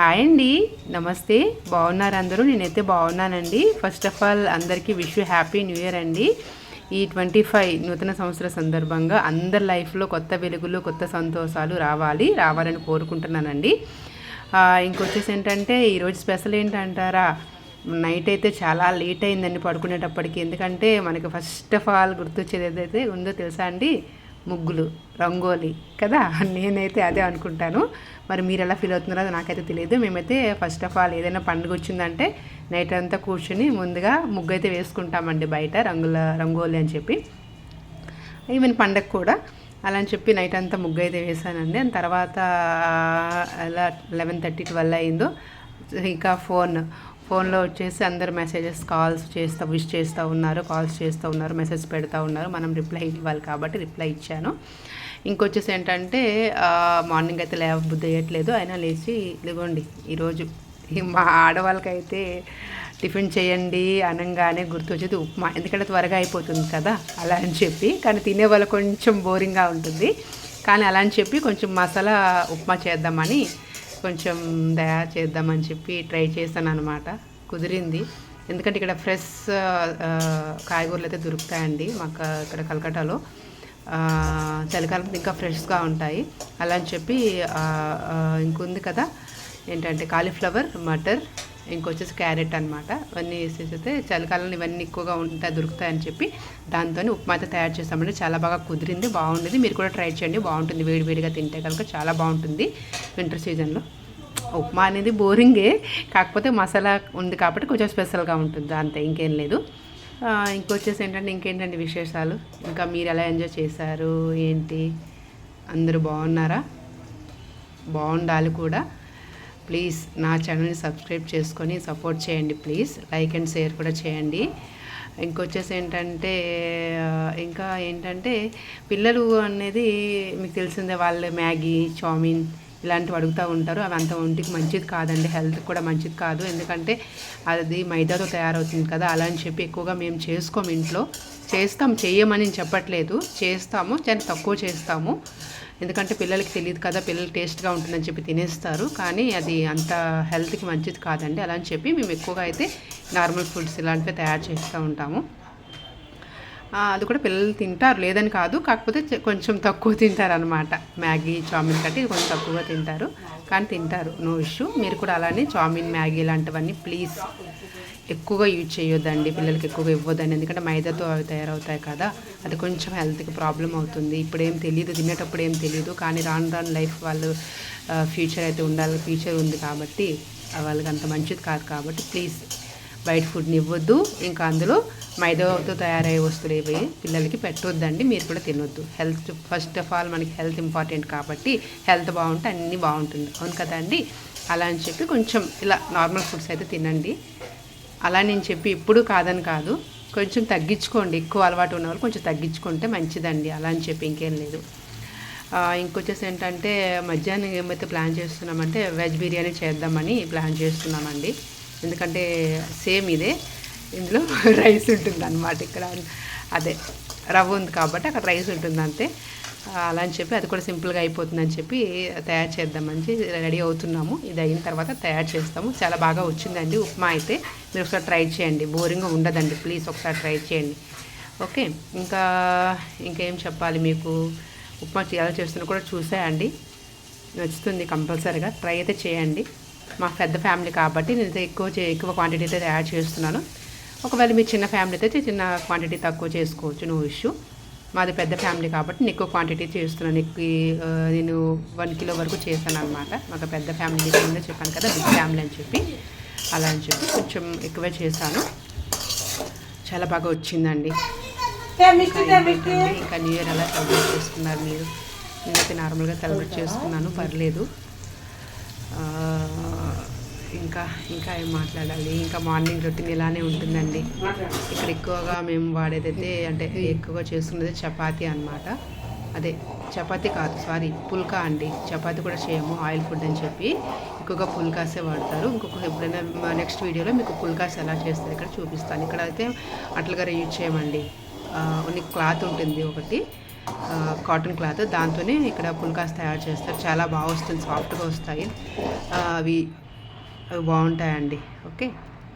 Hi అండి. నమస్తే. బాగున్నారు అందరూ? నేనైతే బాగున్నానండి. ఫస్ట్ ఆఫ్ ఆల్ అందరికీ విష్ హ్యాపీ న్యూ ఇయర్ అండి. ఈ ట్వంటీ ఫైవ్ నూతన సంవత్సర సందర్భంగా అందరి లైఫ్లో కొత్త వెలుగులు కొత్త సంతోషాలు రావాలి రావాలని కోరుకుంటున్నానండి. ఇంకొచ్చేసి ఏంటంటే ఈరోజు స్పెషల్ ఏంటంటారా? నైట్ అయితే చాలా లేట్ అయిందండి పడుకునేటప్పటికి. ఎందుకంటే మనకి ఫస్ట్ ఆఫ్ ఆల్ గుర్తొచ్చేది ఏదైతే ఉందో తెలుసా అండి? ముగ్గులు రంగోలి కదా? నేనైతే అదే అనుకుంటాను. మరి మీరు ఎలా ఫీల్ అవుతున్నారో అది నాకైతే తెలియదు. మేమైతే ఫస్ట్ ఆఫ్ ఆల్ ఏదైనా పండుగ వచ్చిందంటే నైట్ అంతా కూర్చుని ముందుగా ముగ్గు అయితే వేసుకుంటామండి బయట రంగుల రంగోలి అని చెప్పి. ఈవెన్ పండగ కూడా. అలా అని చెప్పి నైట్ అంతా ముగ్గు అయితే వేసానండి. దాని తర్వాత అలా లెవెన్ థర్టీ ట్వెల్వ్ అయిందో ఇంకా ఫోన్ ఫోన్లో వచ్చేసి అందరు మెసేజెస్ కాల్స్ చేస్తూ విష్ చేస్తూ ఉన్నారు కాల్స్ చేస్తూ ఉన్నారు మెసేజ్ పెడతా ఉన్నారు. మనం రిప్లై ఇవ్వాలి కాబట్టి రిప్లై ఇచ్చాను. ఇంకొచ్చేసి ఏంటంటే మార్నింగ్ అయితే లేవ బుద్ధి వేయట్లేదు అయినా లేచి ఇదిగోండి ఈరోజు మా ఆడవాళ్ళకైతే టిఫిన్ చేయండి అనగానే గుర్తొచ్చేది ఉప్మా. ఎందుకంటే త్వరగా అయిపోతుంది కదా అలా అని చెప్పి. కానీ తినే వాళ్ళు కొంచెం బోరింగ్గా ఉంటుంది. కానీ అలా అని చెప్పి కొంచెం మసాలా ఉప్మా చేద్దామని కొంచెం తయారు చేద్దామని చెప్పి ట్రై చేశాను అనమాట కుదిరింది. ఎందుకంటే ఇక్కడ ఫ్రెష్ కాయగూరలు అయితే దొరుకుతాయండి మాకు ఇక్కడ కలకటాలో. చలికాలం ఇంకా ఫ్రెష్గా ఉంటాయి. అలా అని చెప్పి ఇంకుంది ఇంకొంది కదా. ఏంటంటే కాలీఫ్లవర్ మటర్ ఇంకొచ్చేసి క్యారెట్ అనమాట ఇవన్నీ వేసేసి చలికాలంలో ఇవన్నీ ఎక్కువగా ఉంటాయి దొరుకుతాయని చెప్పి దాంతో ఉప్మా అయితే తయారు చేస్తామండి. చాలా బాగా కుదిరింది బాగుండేది మీరు కూడా ట్రై చేయండి బాగుంటుంది. వేడివేడిగా తింటే కనుక చాలా బాగుంటుంది వింటర్ సీజన్లో. ఉప్మా అనేది బోరింగే కాకపోతే మసాలా ఉంది కాబట్టి కొంచెం స్పెషల్గా ఉంటుంది అంతే ఇంకేం లేదు. ఇంకొచ్చేసి ఏంటంటే ఇంకేంటండి విశేషాలు? ఇంకా మీరు ఎలా ఎంజాయ్ చేశారు? ఏంటి? అందరూ బాగున్నారా? బాగుండాలి కూడా. ప్లీజ్ నా ఛానల్ని సబ్స్క్రైబ్ చేసుకొని సపోర్ట్ చేయండి ప్లీజ్. లైక్ అండ్ షేర్ కూడా చేయండి. ఇంకొచ్చేసి ఏంటంటే ఇంకా ఏంటంటే పిల్లలు అనేది మీకు తెలిసిందే వాళ్ళు మ్యాగీ చౌమిన్ ఇలాంటివి అడుగుతూ ఉంటారు. అవి అంత ఒంటికి మంచిది కాదండి. హెల్త్ కూడా మంచిది కాదు. ఎందుకంటే అది మైదాతో తయారవుతుంది కదా. అలా అని చెప్పి ఎక్కువగా మేము చేసుకోము ఇంట్లో. చేస్తాం చేయమని చెప్పట్లేదు. చేస్తాము చాలా తక్కువ చేస్తాము. ఎందుకంటే పిల్లలకి తెలియదు కదా పిల్లలు టేస్ట్గా ఉంటుందని చెప్పి తినేస్తారు. కానీ అది అంత హెల్త్కి మంచిది కాదండి. అలా అని చెప్పి మేము ఎక్కువగా అయితే నార్మల్ ఫుడ్స్ ఇలాంటివి తయారు చేస్తూ ఉంటాము. అది కూడా పిల్లలు తింటారు. లేదని కాదు. కాకపోతే కొంచెం తక్కువ తింటారు అనమాట మ్యాగీ చామిన్ కట్టి కొంచెం తక్కువగా తింటారు. కానీ తింటారు. No issue. మీరు కూడా అలానే చామిన్ మ్యాగీ లాంటివన్నీ ప్లీజ్ ఎక్కువగా యూజ్ చేయొద్దండి. పిల్లలకి ఎక్కువగా ఇవ్వద్దండి. ఎందుకంటే మైదాతో అవి తయారవుతాయి కదా. అది కొంచెం హెల్త్కి ప్రాబ్లం అవుతుంది. ఇప్పుడేం తెలియదు తినేటప్పుడు ఏం తెలియదు కానీ రాను రాను లైఫ్ వాళ్ళు ఫ్యూచర్ అయితే ఉండాలి. ఫ్యూచర్ ఉంది కాబట్టి వాళ్ళకి అంత మంచిది కాదు కాబట్టి ప్లీజ్ బయట ఫుడ్ని ఇవ్వద్దు. ఇంకా అందులో మైదాతో తయారయ్యే వస్తువులు ఇవి పిల్లలకి పెట్టొద్దండి. మీరు కూడా తినొద్దు. హెల్త్ ఫస్ట్ ఆఫ్ ఆల్ మనకి హెల్త్ ఇంపార్టెంట్ కాబట్టి హెల్త్ బాగుంటే అన్నీ బాగుంటుంది. అవును కదండి అలా అని చెప్పి కొంచెం ఇలా నార్మల్ ఫుడ్స్ అయితే తినండి. అలా నేను చెప్పి ఇప్పుడు కాదని కాదు. కొంచెం తగ్గించుకోండి. ఎక్కువ అలవాటు ఉన్న వాళ్ళు కొంచెం తగ్గించుకుంటే మంచిదండి. అలా అని చెప్పి ఇంకేం లేదు. ఇంకొచ్చేసి ఏంటంటే మధ్యాహ్నం ఏమైతే ప్లాన్ చేస్తున్నామంటే వెజ్ బిర్యానీ చేద్దామని ప్లాన్ చేస్తున్నామండి. ఎందుకంటే సేమ్ ఇదే. ఇందులో రైస్ ఉంటుంది అనమాట ఇక్కడ. అదే రవ్వ ఉంది కాబట్టి అక్కడ రైస్ ఉంటుంది అంతే అలా అని చెప్పి అది కూడా సింపుల్గా అయిపోతుందని చెప్పి తయారు చేద్దామని రెడీ అవుతున్నాము. ఇది అయిన తర్వాత తయారు చేస్తాము. చాలా బాగా వచ్చిందండి ఉప్మా అయితే. మీరు ఒకసారి ట్రై చేయండి. బోరింగ్గా ఉండదండి. ప్లీజ్ ఒకసారి ట్రై చేయండి. ఓకే ఇంకా ఇంకేం చెప్పాలి మీకు? ఉప్మా ఎలా చేస్తున్నా కూడా చూసేయండి. నచ్చుతుంది కంపల్సరీగా. ట్రై అయితే చేయండి. మా పెద్ద ఫ్యామిలీ కాబట్టి నేను అయితే ఎక్కువ చే- ఎక్కువ క్వాంటిటీ అయితే తయారు చేస్తున్నాను. ఒకవేళ మీ చిన్న ఫ్యామిలీ అయితే చిన్న క్వాంటిటీ తక్కువ చేసుకోవచ్చు నో ఇష్యూ మాది పెద్ద ఫ్యామిలీ కాబట్టి నేను ఎక్కువ క్వాంటిటీ చేస్తున్నాను. ఎక్కువ నేను వన్ కిలో వరకు చేశాను అనమాట మాకు పెద్ద ఫ్యామిలీ కింద చెప్పాను కదా బిగ్ ఫ్యామిలీ అని చెప్పి. అలా అని చెప్పి కొంచెం ఎక్కువే చేశాను. చాలా బాగా వచ్చిందండి. ఇంకా న్యూ ఇయర్ ఎలా సెలబ్రేట్ చేసుకున్నారు మీరు? నేనైతే నార్మల్గా సెలబ్రేట్ చేసుకున్నాను పర్లేదు. ఇంకా ఇంకా ఏం మాట్లాడాలి? ఇంకా మార్నింగ్ రొటీన్ ఇలానే ఉంటుందండి. ఇక్కడ ఎక్కువగా మేము వాడేదైతే అంటే ఎక్కువగా చేసుకునేది చపాతీ అన్నమాట. అదే చపాతి కాదు సారీ పుల్కా అండి. చపాతి కూడా చేయము ఆయిల్ ఫుడ్ అని చెప్పి. ఎక్కువగా పుల్కాసే వాడతారు. ఇంకొక ఎప్పుడైనా నెక్స్ట్ వీడియోలో మీకు పుల్కాస్ ఎలా చేస్తారు ఇక్కడ చూపిస్తాను. ఇక్కడ అయితే అట్లుగా యూజ్ చేయమండి. కొన్ని ఓన్లీ క్లాత్ ఉంటుంది ఒకటి. Cotton cloth. దాంతోనే ఇక్కడ పుల్కాస్ తయారు చేస్తారు. చాలా బాగా వస్తుంది సాఫ్ట్గా వస్తాయి. అవి అవి బాగుంటాయండి. ఓకే?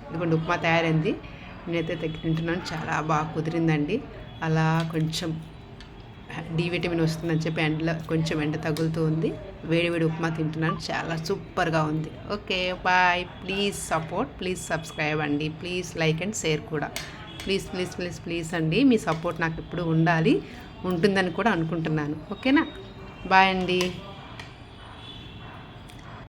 ఇదిగోండి ఉప్మా తయారైంది. నేనైతే తగ్గి తింటున్నాను. చాలా బాగా కుదిరిందండి. అలా కొంచెం డి విటమిన్ వస్తుందని చెప్పి ఎండలో కొంచెం ఎండ తగులుతూ ఉంది. వేడి వేడి ఉప్మా తింటున్నాను. చాలా సూపర్గా ఉంది. Okay bye. Please support please subscribe అండి. ప్లీజ్ లైక్ అండ్ షేర్ కూడా. ప్లీజ్ ప్లీజ్ ప్లీజ్ ప్లీజ్ అండి. మీ సపోర్ట్ నాకు ఇప్పుడు ఉండాలి. ఉంటుందని కూడా అనుకుంటున్నాను. ఓకేనా? బాయ్ అండి.